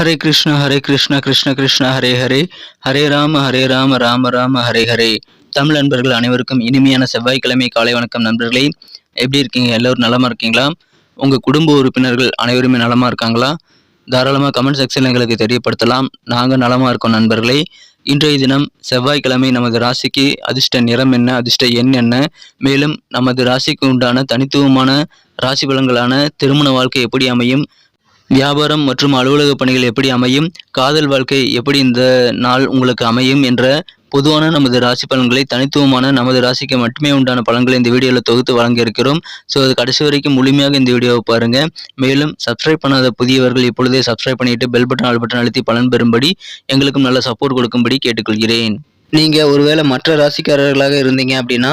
ஹரே கிருஷ்ண ஹரே கிருஷ்ண கிருஷ்ண கிருஷ்ண ஹரே ஹரே. ஹரே ராம ஹரே ராம ராம ராம ஹரே ஹரே. தமிழ் நண்பர்கள் அனைவருக்கும் இனிமையான செவ்வாய்க்கிழமை காலை வணக்கம் நண்பர்களே. எப்படி இருக்கீங்க? எல்லோரும் நலமா இருக்கீங்களா? உங்க குடும்ப உறுப்பினர்கள் அனைவருமே நலமா இருக்காங்களா? தாராளமாக கமெண்ட் செக்ஷனில் எங்களுக்கு தெரியப்படுத்தலாம். நாங்கள் நலமா இருக்கோம் நண்பர்களே. இன்றைய தினம் செவ்வாய்க்கிழமை நமது ராசிக்கு அதிர்ஷ்ட நிறம் என்ன அதிர்ஷ்ட எண் என்ன? மேலும் நமது ராசிக்கு உண்டான தனித்துவமான ராசி பலன்களான திருமண வாழ்க்கை எப்படி அமையும்? வியாபாரம் மற்றும் அலுவலக பணிகள் எப்படி அமையும் காதல் வாழ்க்கை எப்படி இந்த நாள் உங்களுக்கு அமையும் என்ற பொதுவான நமது ராசி பலன்களை தனித்துவமான நமது ராசிக்கு மட்டுமே உண்டான பலன்களை இந்த வீடியோவில் தொகுத்து வழங்கியிருக்கிறோம். ஸோ அது கடைசி வரைக்கும் முழுமையாக இந்த வீடியோவை பாருங்கள் மேலும் சப்ஸ்கிரைப் பண்ணாத புதியவர்கள் இப்பொழுதே சப்ஸ்கிரைப் பண்ணிட்டு பெல் பட்டன் ஆல் பட்டன் அழுத்தி பலன் பெறும்படி எங்களுக்கும் நல்ல சப்போர்ட் கொடுக்கும்படி கேட்டுக்கொள்கிறேன். நீங்கள் ஒருவேளை மற்ற ராசிக்காரர்களாக இருந்தீங்க அப்படின்னா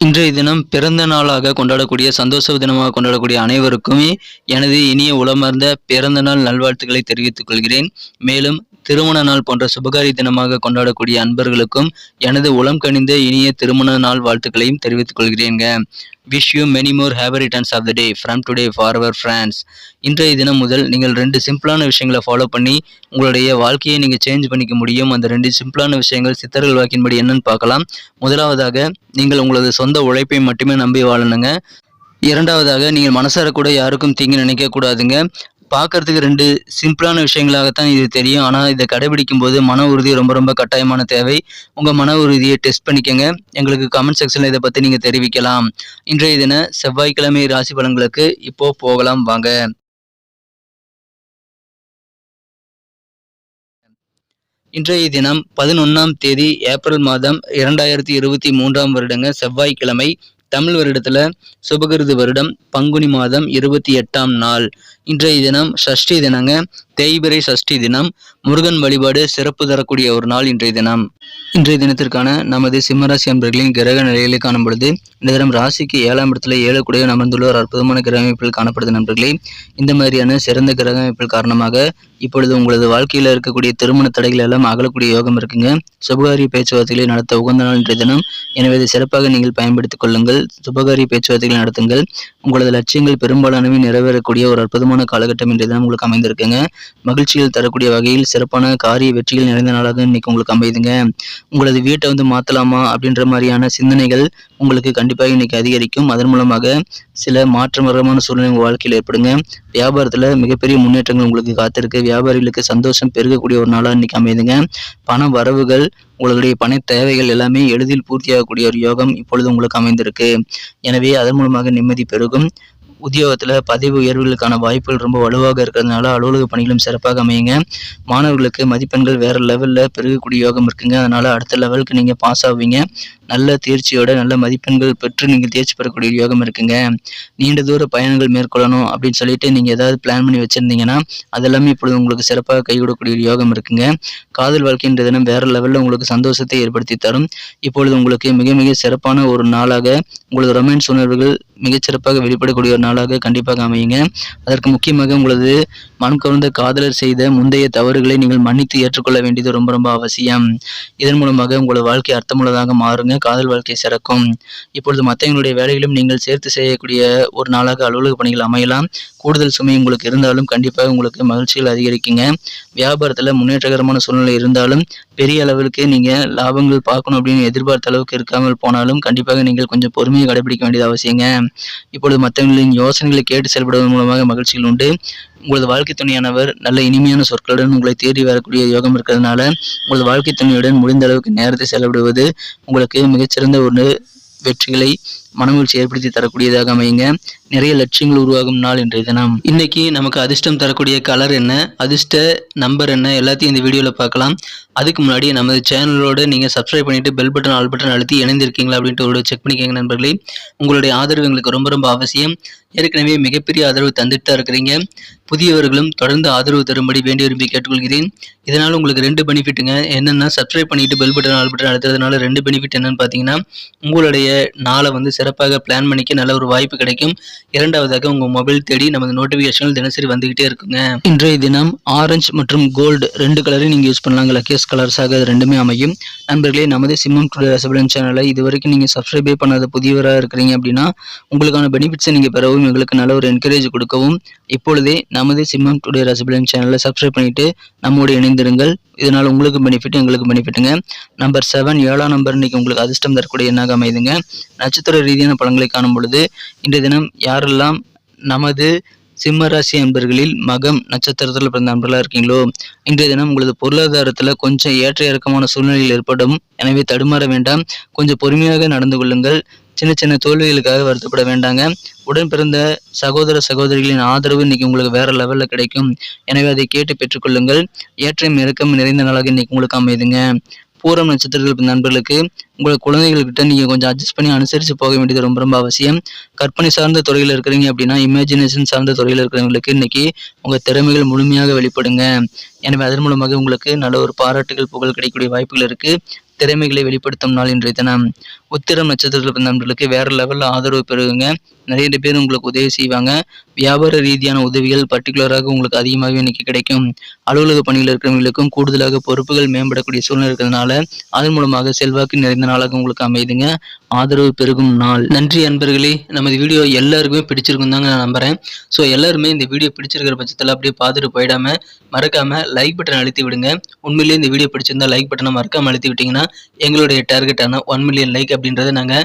இன்றைய தினம் பிறந்த நாளாக கொண்டாடக்கூடிய சந்தோஷ தினமாக கொண்டாடக்கூடிய அனைவருக்குமே எனது இனிய உளமார்ந்த பிறந்த நாள் நல்வாழ்த்துக்களை தெரிவித்துக் கொள்கிறேன். மேலும் திருமண நாள் போன்ற சுபகாரி தினமாக கொண்டாடக்கூடிய அன்பர்களுக்கும் எனது உளம் கனிந்த இனிய திருமண நாள் வாழ்த்துக்களையும் தெரிவித்துக் கொள்கிறேங்க wish you many more happy returns of the day from today for our friends இன்றைய தினம் முதல் நீங்கள் ரெண்டு சிம்பிளான விஷயங்களை ஃபாலோ பண்ணி உங்களுடைய வாழ்க்கையை நீங்கள் சேஞ்ச் பண்ணிக்க முடியும். அந்த ரெண்டு சிம்பிளான விஷயங்கள் சித்தர்கள் வாக்கின்படி என்னன்னு பார்க்கலாம். முதலாவதாக நீங்கள் உங்களது சொந்த உழைப்பை மட்டுமே நம்பி வாழணுங்க. இரண்டாவதாக நீங்கள் மனசார கூட யாருக்கும் தீங்கு நினைக்க கூடாதுங்க. பார்க்கறதுக்கு ரெண்டு சிம்பிளான விஷயங்களாகத்தான் இது தெரியும். ஆனால் இதை கடைபிடிக்கும் போது மன உறுதி ரொம்ப ரொம்ப கட்டாயமான தேவை. உங்கள் மன உறுதியை டெஸ்ட் பண்ணிக்கங்க. எங்களுக்கு கமெண்ட் செக்ஷனில் இதை பற்றி நீங்கள் தெரிவிக்கலாம். இன்றைய தின செவ்வாய்க்கிழமை ராசி பலன்களுக்கு இப்போ போகலாம். வாங்க. இன்றைய தினம் பதினொன்றாம் தேதி ஏப்ரல் மாதம் இரண்டாயிரத்தி இருபத்தி மூன்றாம் வருடங்க செவ்வாய்க்கிழமை. தமிழ் வருடத்துல சுபகிருது வருடம் பங்குனி மாதம் இருபத்தி எட்டாம் நாள். இன்றைய தினம் சஷ்டி தினங்க தேய்பிரை சஷ்டி தினம் முருகன் வழிபாடு சிறப்பு தரக்கூடிய ஒரு நாள் இன்றைய தினம். இன்றைய தினத்திற்கான நமது சிம்மராசி அன்பர்களின் கிரக நிலையிலே காணும் பொழுது இந்த தினம் ராசிக்கு ஏழாம் இடத்துல ஏழு குடையன் அமர்ந்துள்ள ஒரு அற்புதமான கிரக அமைப்பில் காணப்படுது நண்பர்களே. இந்த மாதிரியான சிறந்த கிரக அமைப்பில் காரணமாக இப்பொழுது உங்களது வாழ்க்கையில் இருக்கக்கூடிய திருமண தடைகள் எல்லாம் அகலக்கூடிய யோகம் இருக்குங்க. சுபகாரிய பேச்சுவார்த்தைகளை நடத்த உகந்த நாள் இன்றைய தினம். எனவே இதை சிறப்பாக நீங்கள் பயன்படுத்திக் கொள்ளுங்கள். சுபகாரிய பேச்சுவார்த்தைகளை நடத்துங்கள். உங்களது லட்சியங்கள் பெரும்பாலானவை நிறைவேறக்கூடிய ஒரு அற்புதமான காலகட்டம் இன்றைய தினம் உங்களுக்கு அமைந்திருக்குங்க. மகிழ்ச்சிகள் தரக்கூடிய வகையில் சிறப்பான காரிய வெற்றிகள் நிறைந்த நாளாக இன்னைக்கு உங்களுக்கு அமைதுங்க உங்களது வீட்டை வந்து மாற்றலாமா அப்படின்ற மாதிரியான சிந்தனைகள் உங்களுக்கு கண்டிப்பாக இன்னைக்கு அதிகரிக்கும். அதன் மூலமாக சில மாற்றமரமான சூழ்நிலை உங்கள் வாழ்க்கையில் ஏற்படுங்க. வியாபாரத்தில் மிகப்பெரிய முன்னேற்றங்கள் உங்களுக்கு காத்திருக்கு. வியாபாரிகளுக்கு சந்தோஷம் பெருகக்கூடிய ஒரு நாளாக இன்னைக்கு அமைதுங்க பண வரவுகள் உங்களுடைய பண தேவைகள் எல்லாமே எளிதில் பூர்த்தியாகக்கூடிய ஒரு யோகம் இப்பொழுது உங்களுக்கு அமைந்திருக்கு. எனவே அதன் மூலமாக நிம்மதி பெருகும். உத்தியோகத்தில் பதவி உயர்வுகளுக்கான வாய்ப்புகள் ரொம்ப வலுவாக இருக்கிறதுனால அலுவலக பணிகளும் சிறப்பாக அமையுங்க. மாணவர்களுக்கு மதிப்பெண்கள் வேறு லெவலில் பெருகக்கூடிய யோகம் இருக்குங்க. அதனால் அடுத்த லெவலுக்கு நீங்கள் பாஸ் ஆவீங்க. நல்ல தேர்ச்சியோட நல்ல மதிப்பெண்கள் பெற்று நீங்கள் தேர்ச்சி பெறக்கூடிய யோகம் இருக்குங்க. நீண்ட தூர பயணங்கள் மேற்கொள்ளணும் அப்படின்னு சொல்லிட்டு நீங்கள் ஏதாவது பிளான் பண்ணி வச்சுருந்தீங்கன்னா அதெல்லாமே இப்பொழுது உங்களுக்கு சிறப்பாக கைவிடக்கூடிய யோகம் இருக்குங்க. காதல் வாழ்க்கைன்ற தினம் வேறு லெவலில் உங்களுக்கு சந்தோஷத்தை ஏற்படுத்தி தரும். இப்பொழுது உங்களுக்கு மிக மிக சிறப்பான ஒரு நாளாக உங்களது ரொமான்ஸ் உணர்வுகள் மிகச்சிறப்பாக வெளிப்படக்கூடிய ஒரு நாளாக கண்டிப்பாக அமையுங்க. அதற்கு முக்கியமாக உங்களது மனம் கவர்ந்த காதலர் செய்த முந்தைய தவறுகளை நீங்கள் மன்னித்து ஏற்றுக்கொள்ள வேண்டியது ரொம்ப ரொம்ப அவசியம். இதன் மூலமாக உங்களது வாழ்க்கை அர்த்தமுள்ளதாக மாறுங்க காதல் வாழ்க்கை சிறக்கும். இப்பொழுது மற்றவங்களுடைய வேலைகளும் நீங்கள் சேர்த்து செய்யக்கூடிய ஒரு நாளாக அலுவலக பணிகள் அமையலாம். கூடுதல் சுமை உங்களுக்கு இருந்தாலும் கண்டிப்பாக உங்களுக்கு மகிழ்ச்சிகள் அதிகரிக்குங்க. வியாபாரத்தில் முன்னேற்றகரமான சூழ்நிலை இருந்தாலும் பெரிய அளவிற்கு நீங்கள் லாபங்கள் பார்க்கணும் அப்படின்னு எதிர்பார்த்த அளவுக்கு இருக்காமல் போனாலும் கண்டிப்பாக நீங்கள் கொஞ்சம் பொறுமையை கடைபிடிக்க வேண்டியது அவசியங்க. இப்பொழுது மற்றவங்களின் யோசனைகளை கேட்டு செயல்படுவதன் மூலமாக மகிழ்ச்சிகள் உண்டு. உங்களது வாழ்க்கை வாழ்க்கை துணையானவர் நல்ல இனிமையான சொற்களுடன் உங்களை தேடி வரக்கூடிய யோகம் இருக்கிறதுனால உங்களது வாழ்க்கை துணையுடன் முடிந்த அளவுக்கு நேரத்தை செலவிடுவது உங்களுக்கு மிகச்சிறந்த ஒரு வெற்றிகளை மனமகிழ்ச்சி ஏற்படுத்தி தரக்கூடியதாக அமையுங்க. நிறைய லட்சியங்கள் உருவாகும் நாள் இன்றைய தினம். இன்னைக்கு நமக்கு அதிர்ஷ்டம் தரக்கூடிய கலர் என்ன? அதிர்ஷ்ட நம்பர் என்ன? எல்லாத்தையும் இந்த வீடியோவில் பார்க்கலாம். அதுக்கு முன்னாடி நமது சேனலோட நீங்கள் சப்ஸ்கிரைப் பண்ணிட்டு பெல் பட்டன் ஆல் பட்டன் அழுத்தி இணைந்திருக்கீங்களா அப்படின்ட்டு ஒரு செக் பண்ணிக்கோங்க நண்பர்களே. உங்களுடைய ஆதரவு எங்களுக்கு ரொம்ப ரொம்ப அவசியம். ஏற்கனவே மிகப்பெரிய ஆதரவு தந்துட்டு தான் இருக்கிறீங்க. புதியவர்களும் தொடர்ந்து ஆதரவு தரும்படி வேண்டி விரும்பி கேட்டுக்கொள்கிறேன். இதனால் உங்களுக்கு ரெண்டு பெனிஃபிட்டுங்க என்னென்னா சப்ஸ்கிரைப் பண்ணிட்டு பெல் பட்டன் ஆல் பட்டன் அழுத்துறதுனால ரெண்டு பெனிஃபிட் என்னன்னு பார்த்தீங்கன்னா உங்களுடைய நாளை வந்து சிறப்பாக பிளான் பண்ணிக்க நல்ல ஒரு வாய்ப்பு கிடைக்கும். இரண்டாவதாக உங்கள் மொபைல் தேடி நமது நோட்டிஃபிகேஷன்கள் தினசரி வந்துகிட்டே இருக்குங்க. இன்றைய தினம் ஆரஞ்சு மற்றும் கோல்டு ரெண்டு கலரையும் நீங்கள் யூஸ் பண்ணலாங்க லக்கேஸ் கலர்ஸாக அது ரெண்டுமே அமையும். நண்பர்களே நமது சிம்மம் டுடே ரசபலன் சேனலை இது வரைக்கும் நீங்கள் சப்ஸ்கிரைபே பண்ணாத புதியவராக இருக்கிறீங்க அப்படின்னா உங்களுக்கான பெனிஃபிட்ஸை நீங்கள் பெறவும் எங்களுக்கு நல்ல ஒரு என்கரேஜ் கொடுக்கவும் இப்பொழுதே நமது சிம்மம் டுடே ரசபலன் சேனலை சப்ஸ்கிரைப் பண்ணிட்டு நம்மோடு இணைந்திருங்கள். இதனால் உங்களுக்கு பெனிஃபிட் எங்களுக்கு பெனிஃபிட்டுங்க நம்பர் செவன் ஏழாம் நம்பர் இன்னைக்கு உங்களுக்கு அதிர்ஷ்டம் தரக்கூடிய எண்ணாக அமைதுங்க. நட்சத்திர ரீதியான பலன்களை காணும் பொழுது இன்றைய தினம் யாரெல்லாம் நமது சிம்ம ராசி அன்பர்களில் மகம் நட்சத்திரத்தில் பிறந்த அன்பர்களாக இருக்கீங்களோ இன்றைய தினம் உங்களது பொருளாதாரத்தில் கொஞ்சம் ஏற்ற இறக்கமான சூழ்நிலையில் ஏற்படும். எனவே தடுமாற வேண்டாம். கொஞ்சம் பொறுமையாக நடந்து கொள்ளுங்கள். சின்ன சின்ன தோல்விகளுக்காக வருத்தப்பட வேண்டாங்க. உடன் பிறந்த சகோதர சகோதரிகளின் ஆதரவு இன்னைக்கு உங்களுக்கு வேற லெவலில் கிடைக்கும். எனவே அதை கேட்டு பெற்றுக்கொள்ளுங்கள். ஏற்றம் இறக்கம் நிறைந்த நாளாக இன்னைக்கு உங்களுக்கு அமைதுங்க. பூரம் நட்சத்திரத்தில் நண்பர்களுக்கு உங்கள் குழந்தைகள்கிட்ட நீங்கள் கொஞ்சம் அட்ஜஸ்ட் பண்ணி அனுசரித்து போக வேண்டியது ரொம்ப ரொம்ப அவசியம். கற்பனை சார்ந்த துறையில் இருக்கிறீங்க அப்படின்னா இமேஜினேஷன் சார்ந்த துறையில் இருக்கிறவங்களுக்கு இன்னைக்கு உங்கள் திறமைகள் முழுமையாக வெளிப்படுங்க. எனவே அதன் மூலமாக உங்களுக்கு நல்ல ஒரு பாராட்டுகள் புகழ் கிடைக்கக்கூடிய வாய்ப்புகள் இருக்குது திறமைகளை வெளிப்படுத்தும் நாள் இன்றைய தினம். உத்திரம் நட்சத்திரத்தில் பிறந்த நண்பர்களுக்கு வேறு லெவலில் ஆதரவு பெறுவீங்க. நிறைய பேர் உங்களுக்கு உதவி செய்வாங்க. வியாபார ரீதியான உதவிகள் பர்டிகுலராக உங்களுக்கு அதிகமாகவே இன்னைக்கு கிடைக்கும். அலுவலக பணியில் இருக்கிறவங்களுக்கும் கூடுதலாக பொறுப்புகள் மேம்படக்கூடிய சூழ்நிலை இருக்கிறதுனால அதன் மூலமாக செல்வாக்கு நிறைந்த நாளாக உங்களுக்கு அமைதுங்க ஆதரவு பெருகும் நாள். நன்றி அன்பர்களே. நமது வீடியோ எல்லாருக்குமே பிடிச்சிருக்கும் தாங்க நான் நம்புறேன். ஸோ எல்லாருமே இந்த வீடியோ பிடிச்சிருக்கிற பட்சத்தில் அப்படியே பார்த்துட்டு போயிடாம மறக்காம லைக் பட்டன் அழுத்தி விடுங்க. உண்மையிலேயே இந்த வீடியோ பிடிச்சிருந்தா லைக் பட்டனை மறக்காம அழுத்தி விட்டீங்கன்னா எங்களுடைய டார்கெட்டான ஒன் மில்லியன் லைக் அப்படின்றத நாங்கள்